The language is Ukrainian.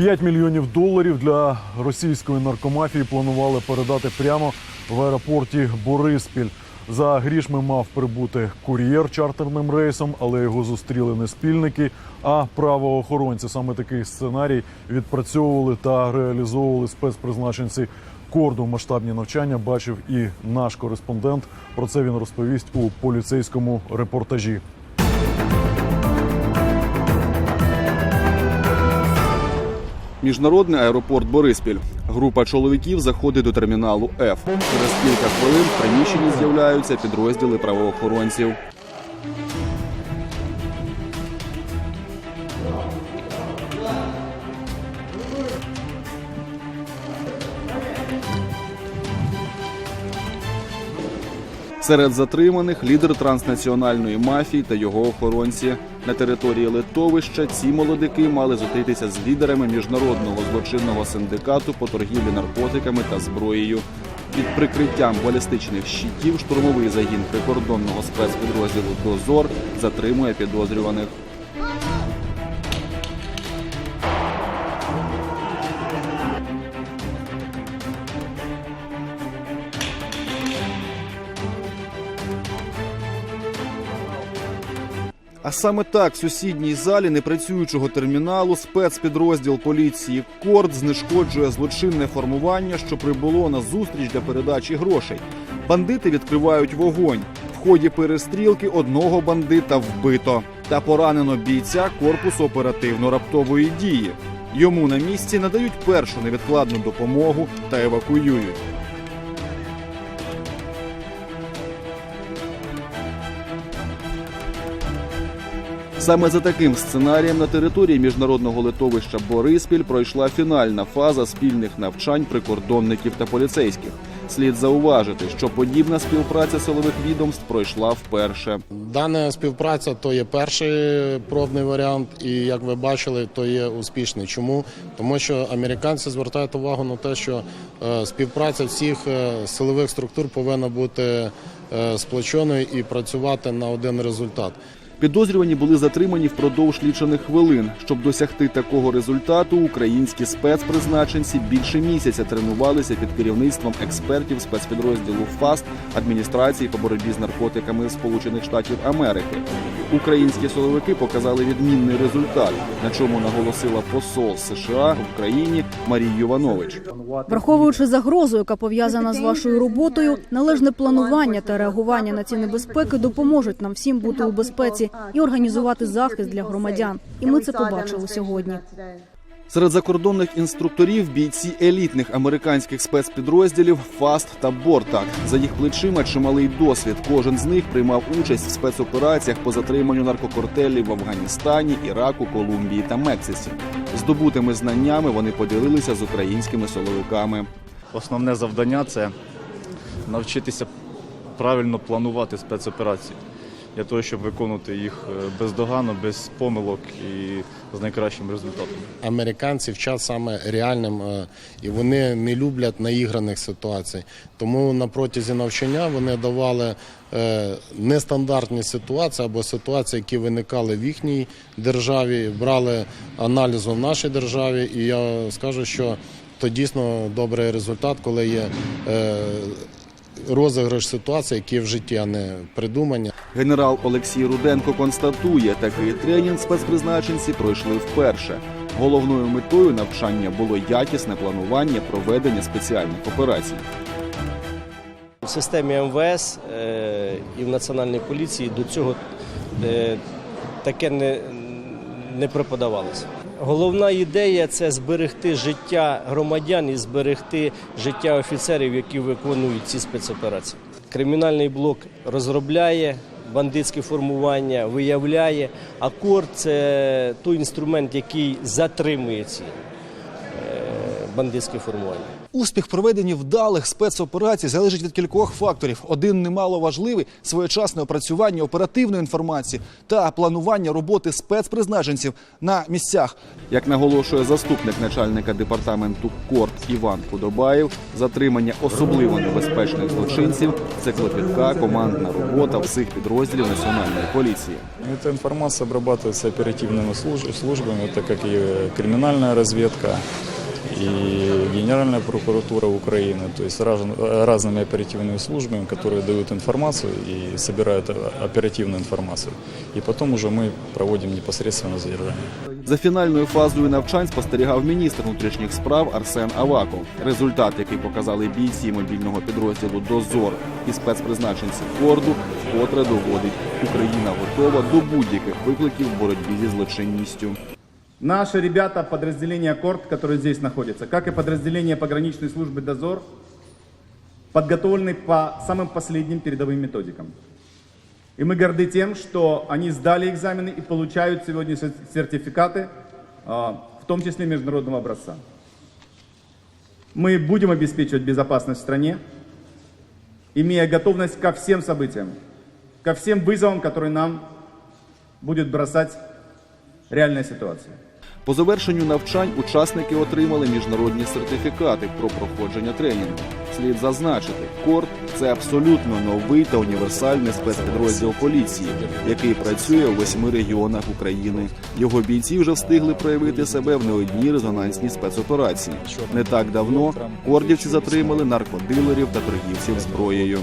5 мільйонів доларів для російської наркомафії планували передати прямо в аеропорті Бориспіль. За грішми мав прибути кур'єр чартерним рейсом, але його зустріли не спільники, а правоохоронці. Саме такий сценарій відпрацьовували та реалізовували спецпризначенці корду. Масштабні навчання бачив і наш кореспондент. Про це він розповість у поліцейському репортажі. Міжнародний аеропорт Бориспіль. Група чоловіків заходить до терміналу Ф. Через кілька хвилин в приміщенні з'являються підрозділи правоохоронців. Серед затриманих лідер транснаціональної мафії та його охоронці. На території литовища ці молодики мали зустрітися з лідерами міжнародного злочинного синдикату по торгівлі наркотиками та зброєю. Під прикриттям балістичних щитів штурмовий загін прикордонного спецпідрозділу Дозор затримує підозрюваних. А саме так в сусідній залі непрацюючого терміналу спецпідрозділ поліції Корд знешкоджує злочинне формування, що прибуло на зустріч для передачі грошей. Бандити відкривають вогонь. В ході перестрілки одного бандита вбито та поранено бійця корпусу оперативно-раптової дії. Йому на місці надають першу невідкладну допомогу та евакуюють. Саме за таким сценарієм на території міжнародного литовища Бориспіль пройшла фінальна фаза спільних навчань прикордонників та поліцейських. Слід зауважити, що подібна співпраця силових відомств пройшла вперше. Дана співпраця то є перший пробний варіант, і як ви бачили, то є успішний. Чому? Тому що американці звертають увагу на те, що е, співпраця всіх е, силових структур повинна бути е, сплоченою і працювати на один результат. Підозрювані були затримані впродовж лічених хвилин. Щоб досягти такого результату, українські спецпризначенці більше місяця тренувалися під керівництвом експертів спецпідрозділу ФАСТ адміністрації по боротьбі з наркотиками Сполучених Штатів Америки. Українські силовики показали відмінний результат, на чому наголосила посол США в Україні Марія Юванович. Враховуючи загрозу, яка пов'язана з вашою роботою, належне планування та реагування на ці небезпеки допоможуть нам всім бути у безпеці і організувати захист для громадян. І ми це побачили сьогодні. Серед закордонних інструкторів бійці елітних американських спецпідрозділів ФАСТ та Бортак. За їх плечима чималий досвід. Кожен з них приймав участь в спецопераціях по затриманню наркокартелів в Афганістані, Іраку, Колумбії та Мексиці. Здобутими знаннями вони поділилися з українськими силовиками. Основне завдання це навчитися правильно планувати спецоперації для того, щоб виконувати їх е, бездоганно, без помилок і з найкращим результатом. Американці вчать саме реальним, е, і вони не люблять наіграних ситуацій. Тому на протязі навчання вони давали е, нестандартні ситуації або ситуації, які виникали в їхній державі, брали аналізу в нашій державі. І я скажу, що то дійсно добрий результат, коли є розіграш ситуацій, які в житті, а не придумання. Генерал Олексій Руденко констатує, такий тренінг спецпризначенці пройшли вперше. Головною метою навчання було якісне планування проведення спеціальних операцій. В системі МВС е, і в Національній поліції до цього е, таке не, не преподавалося. Головна ідея це зберегти життя громадян і зберегти життя офіцерів, які виконують ці спецоперації. Кримінальний блок розробляє бандитське формування, виявляє, а кор це той інструмент, який затримує ці бандитські формування. Успіх проведення вдалих спецоперацій залежить від кількох факторів. Один немало важливий своєчасне опрацювання оперативної інформації та планування роботи спецпризначенців на місцях. Як наголошує заступник начальника департаменту КОРТ Іван Худобаєв, затримання особливо небезпечних злочинців це клопітка командна робота всіх підрозділів національної поліції. Эта информация обрабатывается оперативными служ- службами, это как и криминальная разведка, и Генеральная прокуратура Украины, то есть раз- разными оперативными службами, которые дают информацию и собирают э, оперативную информацию. И потом уже мы проводим непосредственно задержание. За фінальною фазою навчань спостерігав міністр внутрішніх справ Арсен Аваков. Результат, який показали бійці мобільного підрозділу Дозор і спецпризначенці Корду, котре доводить, Україна готова до будь-яких викликів в боротьбі зі злочинністю. Наши ребята, подразделения КОРТ, которые здесь находятся, как и подразделение пограничной службы «Дозор», подготовлены по самым последним передовым методикам. И мы горды тем, что они сдали экзамены и получают сегодня сер- сертификаты, а, в том числе международного образца. Мы будем обеспечивать безопасность в стране, имея готовность ко всем событиям, ко всем вызовам, которые нам будет бросать реальная ситуация. По завершенню навчань учасники отримали міжнародні сертифікати про проходження тренінгу. Слід зазначити, КОРД – це абсолютно новий та універсальний спецпідрозділ поліції, який працює у восьми регіонах України. Його бійці вже встигли проявити себе в не одній резонансній спецоперації. Не так давно кордівці затримали наркодилерів та торгівців зброєю.